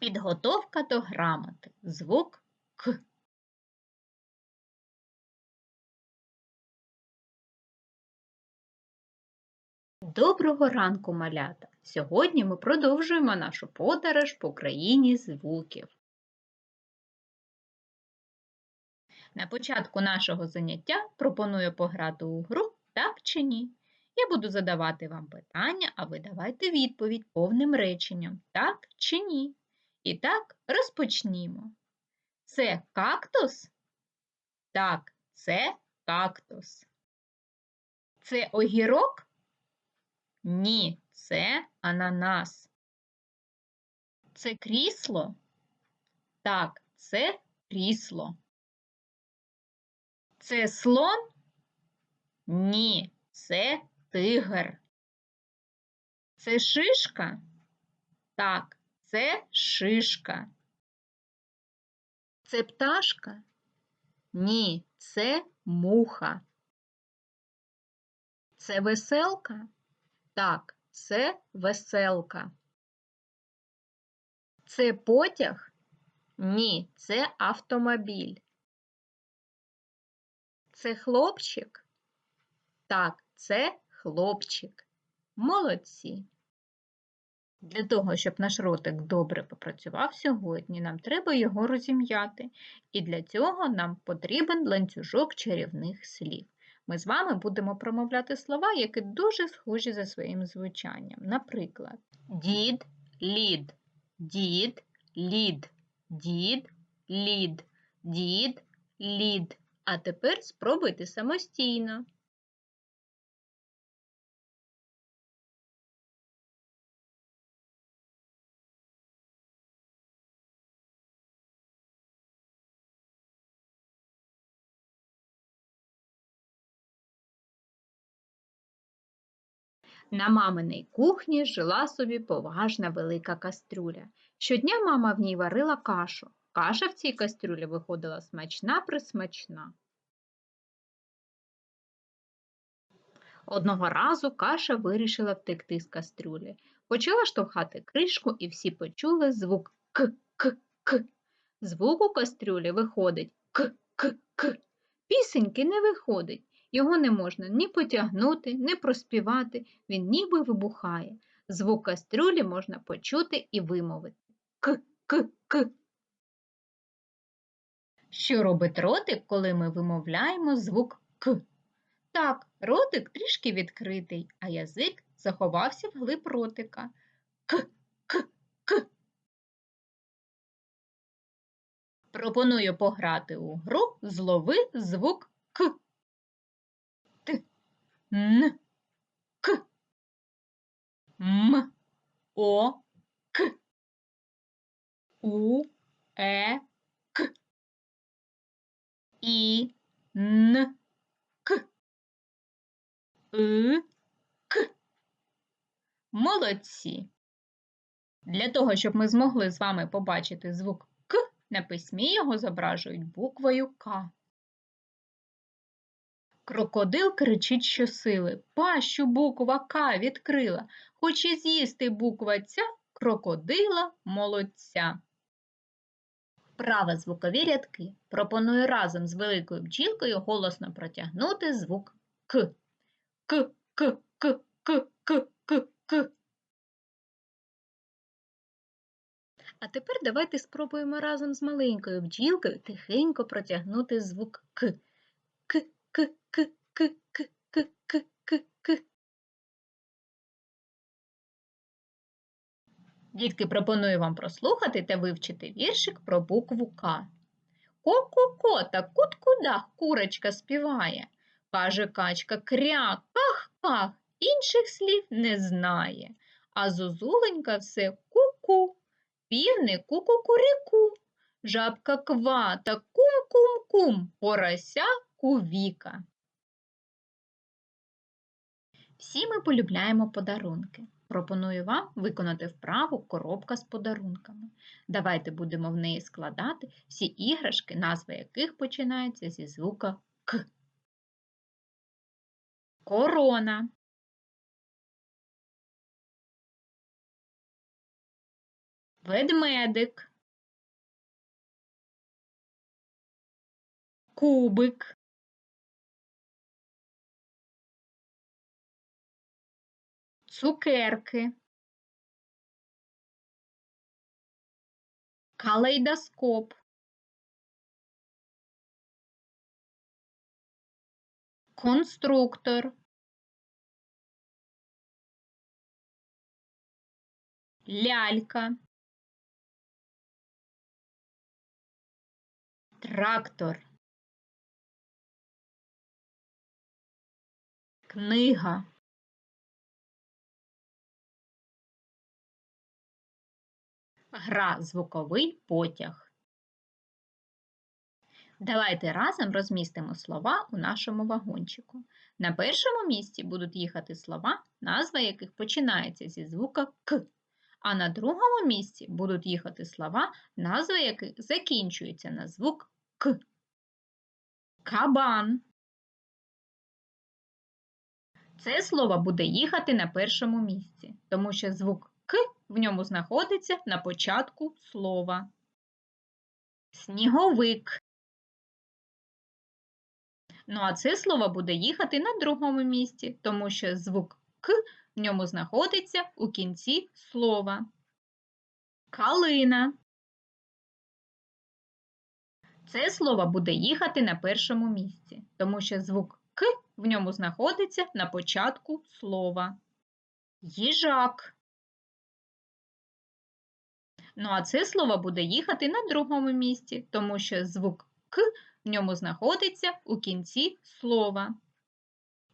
Підготовка до грамоти. Звук К. Доброго ранку, малята! Сьогодні ми продовжуємо нашу подорож по країні звуків. На початку нашого заняття пропоную пограти у гру так чи ні. Я буду задавати вам питання, а ви давайте відповідь повним реченням так чи ні. І так, розпочнімо. Це кактус? Так, це кактус. Це огірок? Ні, це ананас. Це крісло? Так, це крісло. Це слон? Ні, це тигр. Це шишка? Так, це шишка. Це пташка? Ні, це муха. Це веселка? Так, це веселка. Це потяг? Ні, це автомобіль. Це хлопчик? Так, це хлопчик. Молодці. Для того, щоб наш ротик добре попрацював сьогодні, нам треба його розім'яти. І для цього нам потрібен ланцюжок чарівних слів. Ми з вами будемо промовляти слова, які дуже схожі за своїм звучанням. Наприклад, дід, лід, дід, лід, дід, лід, дід, лід. А тепер спробуйте самостійно. На маминій кухні жила собі поважна велика кастрюля. Щодня мама в ній варила кашу. Каша в цій кастрюлі виходила смачна присмачна. Одного разу каша вирішила втекти з кастрюлі. Почала штовхати кришку, і всі почули звук к-к-к. Звук у кастрюлі виходить к-к-к. Пісеньки не виходить. Його не можна ні потягнути, ні проспівати, він ніби вибухає. Звук кастрюлі можна почути і вимовити. К-к-к. Що робить ротик, коли ми вимовляємо звук К? Так, ротик трішки відкритий, а язик заховався вглиб ротика. К-к-к. Пропоную пограти у гру злови звук К. Н, К, М, О, К, У, Е, К, І, Н, К, И, К. Молодці! Для того, щоб ми змогли з вами побачити звук на письмі його зображують буквою К. Крокодил кричить щосили. Пащу буква К відкрила. Хоче з'їсти буква ця крокодила молодця. Вправа звукові рядки. Пропоную разом з великою бджілкою голосно протягнути звук К. К, К, К, К, К, К, К. А тепер давайте спробуємо разом з маленькою бджілкою тихенько протягнути звук К. К, К, К, К, К, К, К, К, К. Дітки, пропоную вам прослухати та вивчити віршик про букву К. Ко-ко-ко та кут-кудах курочка співає. Каже качка кря, ках-ках, інших слів не знає. А зозуленька все ку-ку, півник ку-ку-куріку, жабка ква та кум-кум-кум, порося кувіка. Всі ми полюбляємо подарунки. Пропоную вам виконати вправу коробка з подарунками. Давайте будемо в неї складати всі іграшки, назви яких починаються зі звука К. Корона. Ведмедик, кубик, цукерки, калейдоскоп, конструктор, лялька, трактор, книга. Гра звуковий потяг. Давайте разом розмістимо слова у нашому вагончику. На першому місці будуть їхати слова, назва яких починається зі звука К, а на другому місці будуть їхати слова, назва яких закінчуються на звук К. Кабан. Це слово буде їхати на першому місці, тому що звук К в ньому знаходиться на початку слова. Сніговик. Ну, а це слово буде їхати на другому місці, тому що звук К в ньому знаходиться у кінці слова. Калина. Це слово буде їхати на першому місці, тому що звук К в ньому знаходиться на початку слова. Їжак. Ну, а це слово буде їхати на другому місці, тому що звук К в ньому знаходиться у кінці слова.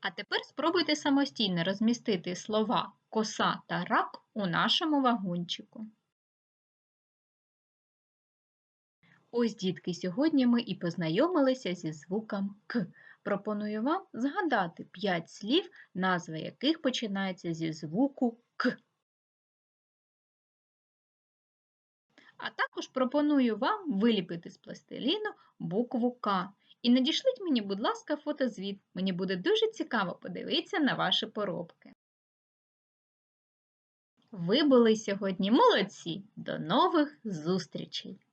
А тепер спробуйте самостійно розмістити слова коса та рак у нашому вагончику. Ось, дітки, сьогодні ми і познайомилися зі звуком К. Пропоную вам згадати 5 слів, назва яких починається зі звуку К. А також пропоную вам виліпити з пластиліну букву К. І надішліть мені, будь ласка, фотозвіт. Мені буде дуже цікаво подивитися на ваші поробки. Ви були сьогодні молодці! До нових зустрічей!